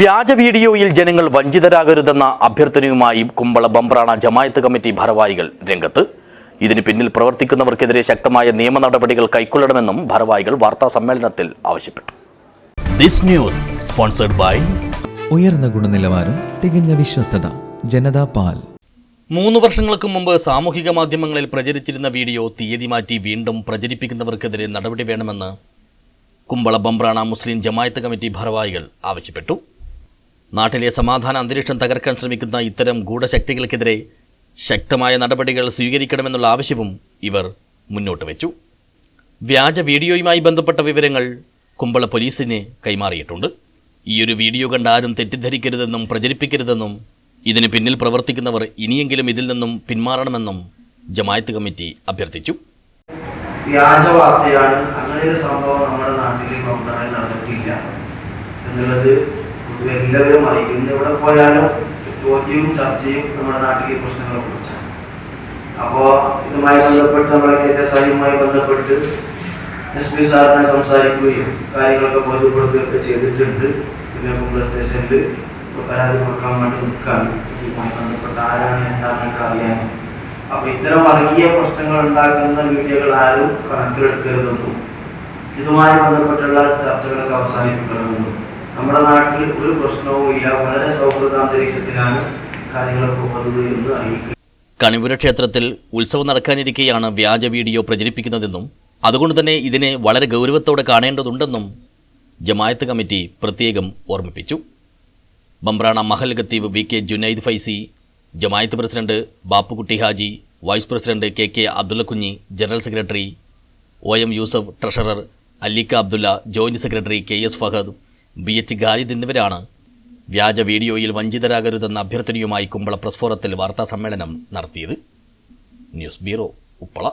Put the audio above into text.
വ്യാജ വീഡിയോയിൽ ജനങ്ങൾ വഞ്ചിതരാകരുതെന്ന അഭ്യർത്ഥനയുമായി കുമ്പള ബംബ്രാണ ജമായത്ത് കമ്മിറ്റി ഭാരവാഹികൾ രംഗത്ത്. ഇതിന് പിന്നിൽ പ്രവർത്തിക്കുന്നവർക്കെതിരെ ശക്തമായ നിയമ നടപടികൾ കൈക്കൊള്ളണമെന്നും ഭാരവാഹികൾ വാർത്താ സമ്മേളനത്തിൽ ആവശ്യപ്പെട്ടു. ദിസ് ന്യൂസ് സ്പോൺസർഡ് ബൈ ഉയർന്ന ഗുണനിലവാരം തികഞ്ഞ വിശ്വസ്തത ജനതാ പാൽ. മൂന്ന് വർഷങ്ങൾക്ക് മുമ്പ് സാമൂഹിക മാധ്യമങ്ങളിൽ പ്രചരിച്ചിരുന്ന വീഡിയോ തീയതി മാറ്റി വീണ്ടും പ്രചരിപ്പിക്കുന്നവർക്കെതിരെ നടപടി വേണമെന്ന് കുമ്പള ബംബ്രാണ മുസ്ലിം ജമായത്ത് കമ്മിറ്റി ഭാരവാഹികൾ ആവശ്യപ്പെട്ടു. നാട്ടിലെ സമാധാന അന്തരീക്ഷം തകർക്കാൻ ശ്രമിക്കുന്ന ഇത്തരം ഗൂഢശക്തികൾക്കെതിരെ ശക്തമായ നടപടികൾ സ്വീകരിക്കണമെന്നുള്ള ആവശ്യവും ഇവർ മുന്നോട്ട് വെച്ചു. വ്യാജ വീഡിയോയുമായി ബന്ധപ്പെട്ട വിവരങ്ങൾ കുമ്പള പോലീസിന് കൈമാറിയിട്ടുണ്ട്. ഈയൊരു വീഡിയോ കണ്ട് ആരും തെറ്റിദ്ധരിക്കരുതെന്നും പ്രചരിപ്പിക്കരുതെന്നും ഇതിന് പിന്നിൽ പ്രവർത്തിക്കുന്നവർ ഇനിയെങ്കിലും ഇതിൽ നിന്നും പിന്മാറണമെന്നും ജമായത്ത് കമ്മിറ്റി അഭ്യർത്ഥിച്ചു. വ്യാജ വാർത്തയാണ് അങ്ങനെ ഒരു സംഭവം നമ്മുടെ നാട്ടിൽ കൊണ്ടുവരാൻ നടന്നിട്ടില്ല. എന്നുള്ളത് എല്ലാവരും ഇന്ന് എവിടെ പോയാലും ചോദ്യവും ചർച്ചയും നമ്മുടെ നാട്ടിലെ പ്രശ്നങ്ങളെ കുറിച്ചാണ്. അപ്പോൾ ഇതുമായി ബന്ധപ്പെട്ട് നമ്മളെ കെ എസ് ഐയുമായി ബന്ധപ്പെട്ട് എസ് പി സാറിനെ സംസാരിക്കുകയും കാര്യങ്ങളൊക്കെ ബോധ്യപ്പെടുത്തുകയൊക്കെ ചെയ്തിട്ടുണ്ട്. പിന്നെ പോലീസ് സ്റ്റേഷനിൽ പരാതി കൊടുക്കാൻ വേണ്ടി നിൽക്കുകയാണ്. ഇതുമായി ബന്ധപ്പെട്ട് ആരാണ് എന്താണെന്നൊക്കെ അറിയാനും അപ്പൊ ഇത്തരം വർഗീയ പ്രശ്നങ്ങൾ ഉണ്ടാക്കുന്ന വീഡിയോകൾ ആരും കണക്കിലെടുക്കരുതെന്നും ഇതുമായി ബന്ധപ്പെട്ടുള്ള ചർച്ചകളൊക്കെ അവസാനിപ്പിക്കണമെന്നും നമ്മുടെ നാട്ടിൽ ഒരു പ്രശ്നവും ഇല്ല. വളരെ സൗഹൃദ അന്തരീക്ഷത്തിലാണ് കാര്യങ്ങളൊക്കെ പോകുന്നത് എന്ന് അറിയിക്കുക. കണിപുര ക്ഷേത്രത്തിൽ ഉത്സവം നടക്കാനിരിക്കെയാണ് വ്യാജ വീഡിയോ പ്രചരിപ്പിക്കുന്നതെന്നും അതുകൊണ്ട് തന്നെ ഇതിനെ വളരെ ഗൗരവത്തോടെ കാണേണ്ടതുണ്ടെന്നും ജമായത്ത് കമ്മിറ്റി പ്രത്യേകം ഓർമ്മിപ്പിച്ചു. ബംബ്രാണ മഹൽ ഖത്തീബ് V K Junaid Faizy Jamaat president Bappukutty Haji vice president K K Abdullakunhi general secretary O M Yusuf treasurer Allikka Abdulla joint secretary K S Fahad B H Khalid എന്നിവരാണ് വ്യാജ വീഡിയോയിൽ വഞ്ചിതരാകരുതെന്ന അഭ്യർത്ഥനയുമായി കുമ്പള പ്രസ് ഫോറത്തിൽ വാർത്താ സമ്മേളനം നടത്തിയത്. News bureau Uppala.